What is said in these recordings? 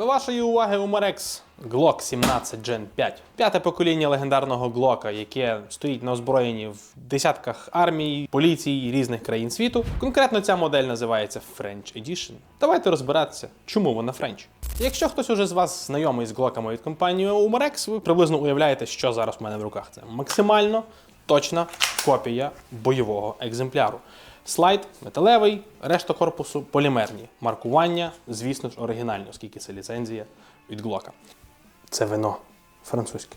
До вашої уваги Umarex Glock 17 Gen 5. П'яте покоління легендарного Глока, яке стоїть на озброєнні в десятках армій, поліцій різних країн світу. Конкретно ця модель називається French Edition. Давайте розбиратися, чому вона French. Якщо хтось уже з вас знайомий з глоками від компанії Umarex, ви приблизно уявляєте, що зараз в мене в руках. Це максимально точна копія бойового екземпляру. Слайд металевий, решта корпусу полімерні. Маркування, звісно ж, оригінальні, оскільки це ліцензія від Глока. Це вино французьке.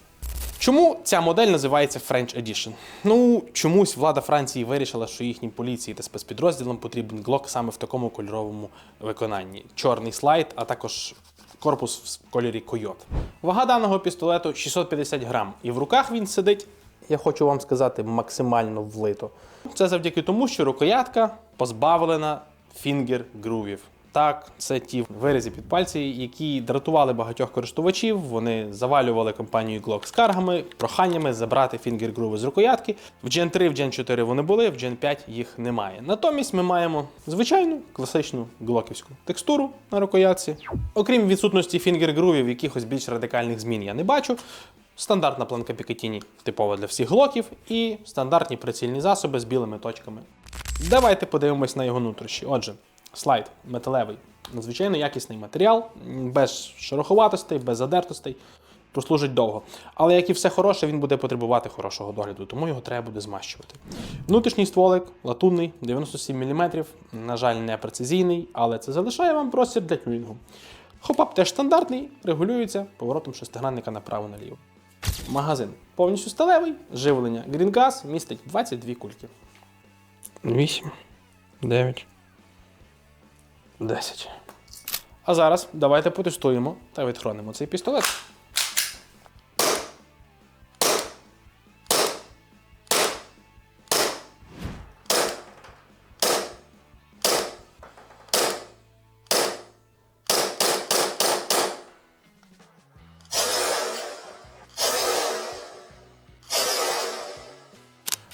Чому ця модель називається French Edition? Ну, чомусь влада Франції вирішила, що їхній поліції та спецпідрозділам потрібен глок саме в такому кольоровому виконанні. Чорний слайд, а також корпус в кольорі койот. Вага даного пістолету 650 грам, і в руках він сидить, я хочу вам сказати, максимально влито. Це завдяки тому, що рукоятка позбавлена фінгер-грувів. Так, це ті вирізи під пальці, які дратували багатьох користувачів. Вони завалювали компанію Glock скаргами, проханнями забрати фінгер-груви з рукоятки. В Gen 3, в Gen 4 вони були, в Gen 5 їх немає. Натомість ми маємо звичайну класичну глоківську текстуру на рукоятці. Окрім відсутності фінгер-грувів, якихось більш радикальних змін я не бачу. Стандартна планка Пікатіні типова для всіх глоків, і стандартні прицільні засоби з білими точками. Давайте подивимось на його нутрощі. Отже, слайд металевий, надзвичайно якісний матеріал, без шероховатостей, без задертостей. Прослужить довго. Але як і все хороше, він буде потребувати хорошого догляду, тому його треба буде змащувати. Внутрішній стволик латунний, 97 мм, на жаль, не прецизійний, але це залишає вам простір для тюнінгу. Хопап теж стандартний, регулюється поворотом шестигранника направо-наліво. Магазин повністю сталевий, живлення Грінгаз містить 22 кульки. 8, 9, 10. А зараз давайте потестуємо та відхронимо цей пістолет.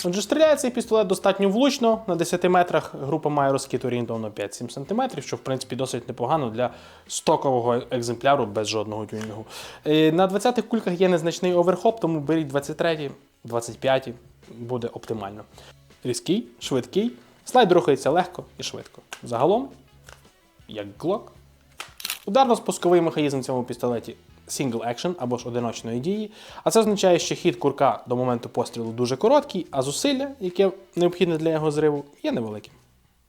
Отже, стріляє цей пістолет достатньо влучно. На 10 метрах група має розкид орієнтовно 5-7 см, що в принципі досить непогано для стокового екземпляру без жодного тюнінгу. Е, На 20-х кульках є незначний оверхоп, тому беріть 23, 25 буде оптимально. Різкий, швидкий. Слайд рухається легко і швидко. Загалом, як глок. Ударно-спусковий механізм в цьому пістолеті single action або ж одиночної дії. А це означає, що хід курка до моменту пострілу дуже короткий, а зусилля, яке необхідне для його зриву, є невеликим.